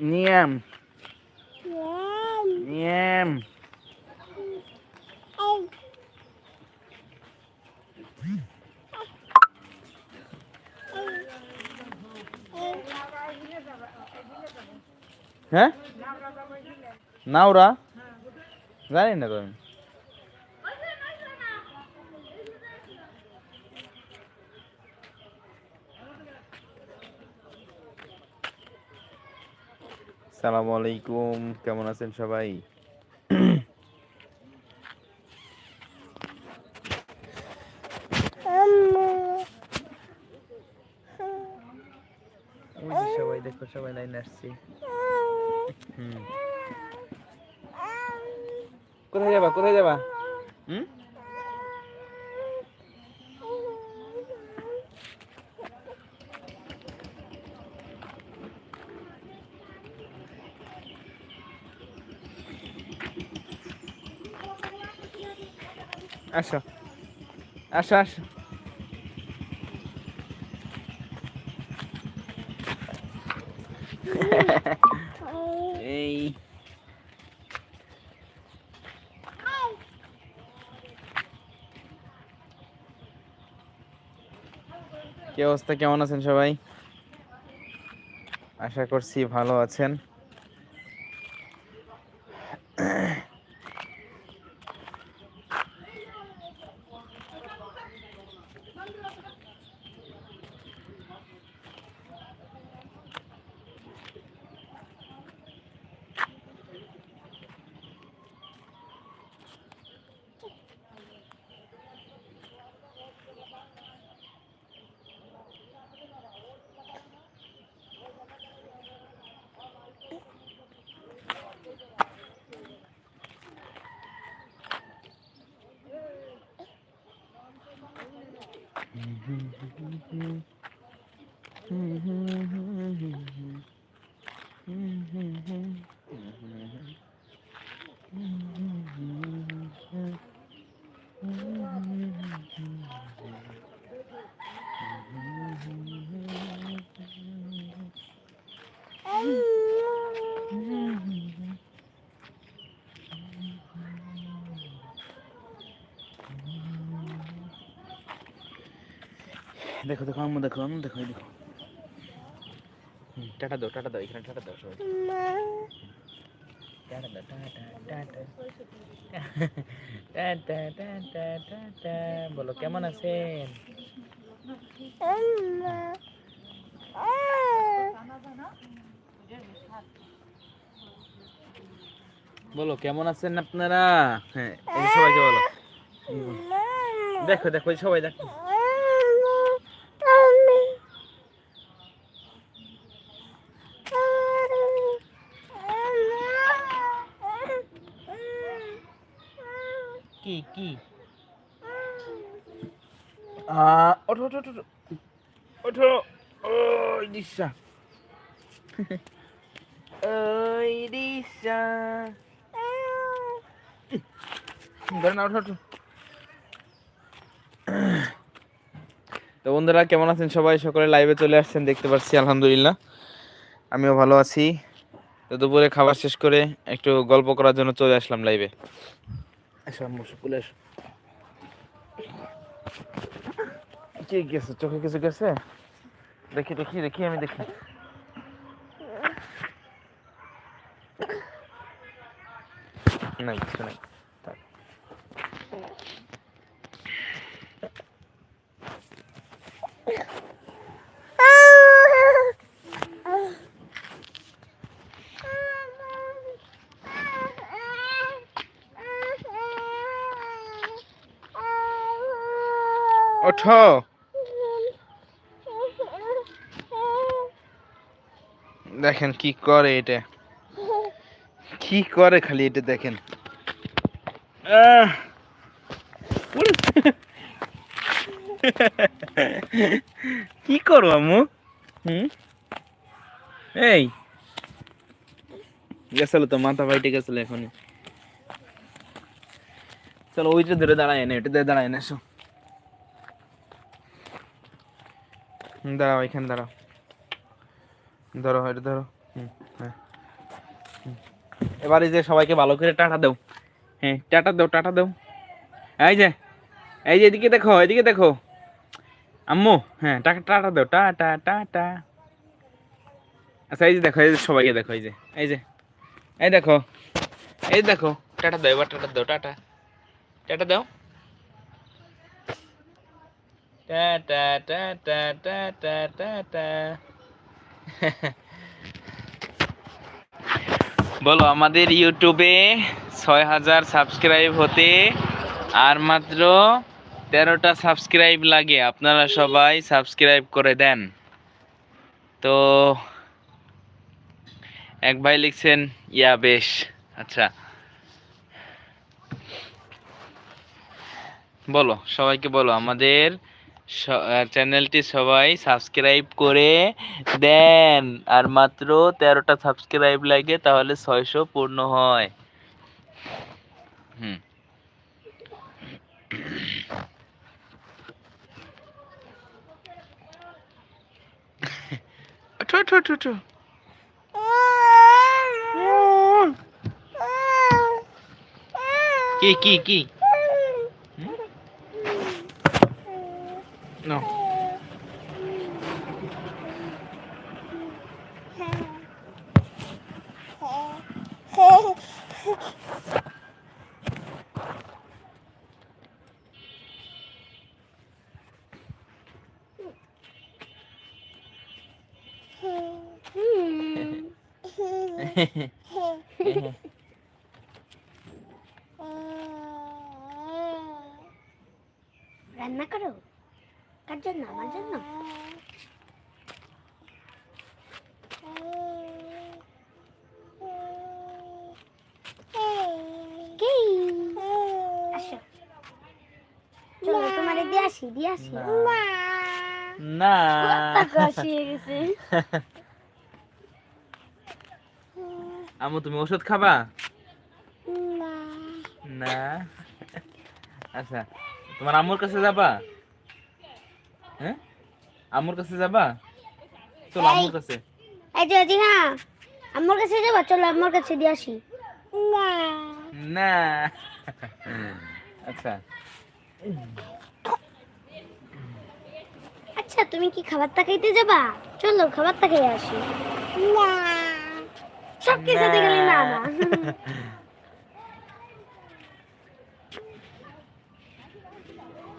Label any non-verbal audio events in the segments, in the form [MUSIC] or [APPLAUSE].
নিয়াম নিয়াম হ্যাঁ? নাওরা? জানি না তো আমি সালামু আলাইকুম কেমন আছেন সবাই? সবাই দেখো, সবাই লাইন আসছি। কোথায় যাবা কোথায় যাবা? হুম? আসো। আসো আসো। এই। কি অবস্থা? কেমন আছেন সবাই? আশা করছি ভালো আছেন। Mm-hmm. দেখো দেখো, আম্মু দেখো আম্মু দেখো দেখো। টাটা দাও টাটা দাও, এখানে টাটা দাও সবাই। বলো, কেমন আছেন? বলো, কেমন আছেন আপনারা? হ্যাঁ সবাইকে বলো। দেখো দেখো সবাই দেখো কি কি আহ, ওঠো ওঠো ওঠো। ওই দিশা। ওই দিশা। ধরে না ওঠো ওঠো। তো বন্ধুরা কেমন আছেন সবাই? সকলে লাইভে চলে আসছেন দেখতে পাচ্ছি আলহামদুলিল্লাহ। আমিও ভালো আছি। তো দুপুরে খাবার শেষ করে একটু গল্প করার জন্য চলে আসলাম লাইভে আম্মু স্কুলে এসো কি গেছে? চোখে কিছু গেছে? দেখি দেখি দেখি আমি দেখি। নাই কিছু নাই। ওঠো। দেখেন কি করে এটা। কি করে খালি এটা দেখেন! কি করো হুম? এই। গেছিল তো, মাথা ফাইটে গেছিল এখনই। চলো, ওইটা ধরে দাঁড়ায় না এটা ধরে দাঁড়ায় না দাঁড়াও, এখানে দাঁড়াও। ধরো, এটা ধরো। হ্যাঁ। এবার এই যে সবাইকে ভালো করে টাটা দাও। হ্যাঁ টাটা দাও টাটা দাও। এই যে এই যে এদিকে দেখো এদিকে দেখো। আম্মু হ্যাঁ টাটা টাটা দাও, টাটা টাটা। আচ্ছা এই যে দেখো, এই যে সবাইকে দেখো, এই যে এই যে, এই দেখো এই দেখো, টাটা দাও, এবার টাটা দাও, টাটা। টাটা দাও। Tata tata tata tata. বলো, আমাদের ইউটিউবে ছয় হাজার সাবস্ক্রাইব হতে আর মাত্র তেরোটা সাবস্ক্রাইব লাগে। আপনারা সবাই সাবস্ক্রাইব করে দেন। তো এক ভাই লিখছেন, ইয়া বেশ। আচ্ছা। বলো, সবাইকে বলো, আমাদের চ্যানেলটি সবাই সাবস্ক্রাইব করে দেন। আর মাত্র তেরোটা সাবস্ক্রাইব লাগে তাহলে ছয়শো পূর্ণ হয়। হুম। ঠো ঠো ঠো ঠো। কি কি কি? No. রান্না করো কার জন্য আমার জন্য চলো তোমার দিয়ে আসি দিয়ে আসি। না। আমু তুমি ওষুধ খাবা? না। আচ্ছা তোমার আম্মুর কাছে যাবা? হ্যাঁ? আম্মুর কাছে যাবা? চলো এই। আম্মুর কাছে। এই যে জি হ্যাঁ। আমার কাছে যাবা? চলো আমার কাছে দিয়ে আসি। না। না। [LAUGHS] আচ্ছা। আচ্ছা তুমি কি খাবারটা খাইতে যাবা? চলো খাবারটা খেয়ে আসি। না। সব কিছুতে গেলে না। না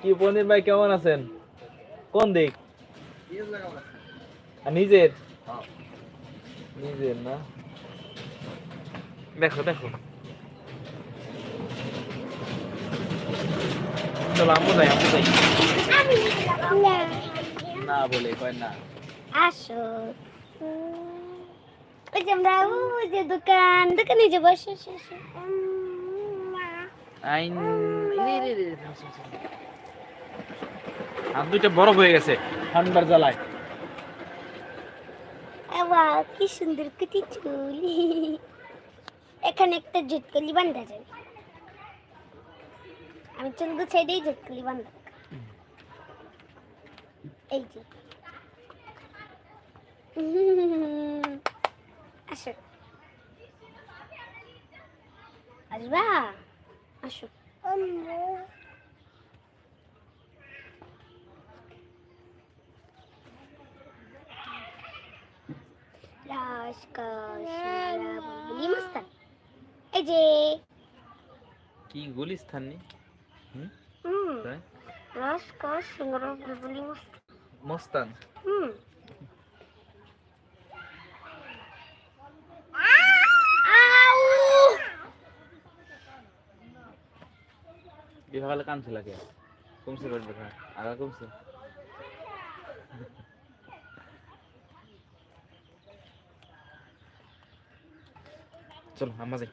কি পনির ভাই কেমন আছেন? কোন দিক নিজের নিজের না দেখো দেখো চলো আম্মু যাই আম্মু যাই না বলে কয় না আসো ওই যে আমরা ওই যে দোকান দোকানে যে বসে। আইন থাম, থাম, থাম। হাত দুইটা বরফ হয়ে গেছে ঠান্ডার জ্বালায়। আবা কি সুন্দর কুটি চুল। এখানে একটা জুটকলি বান্ধা যাবে আমি চুল গুছাই দিই জুটকলি বান্ধা এই যে। আসো। আসবা? আসো রাজকাশিরা বুলবুলি মস্তান এই যে কি গুলিস্তান নি হুম? বুলবুলি মস্তান মস্তান। হুম। আউ! বিভাগালে কানছে লাগে কমছে পেট ব্যথা আগা কমছে? চলো আম্মা যাই।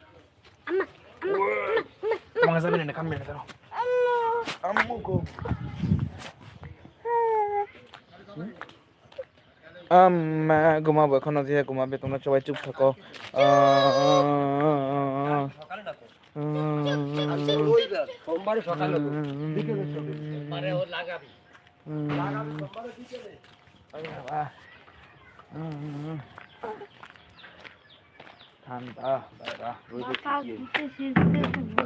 আম্মা যাবে না কামবে না দাঁড়াও। আম্মু গো। আম্মা ঘুমাবো এখনও দিয়ে ঘুমাবে তোমরা সবাই চুপ থাকো। সোমবারে সকালে বিকেলে মানে ও লাগাবি। ঠান্ডা বাইরা রোদে মাথা শুকিয়ে। ঘুরতে শেষ করে ফেলব।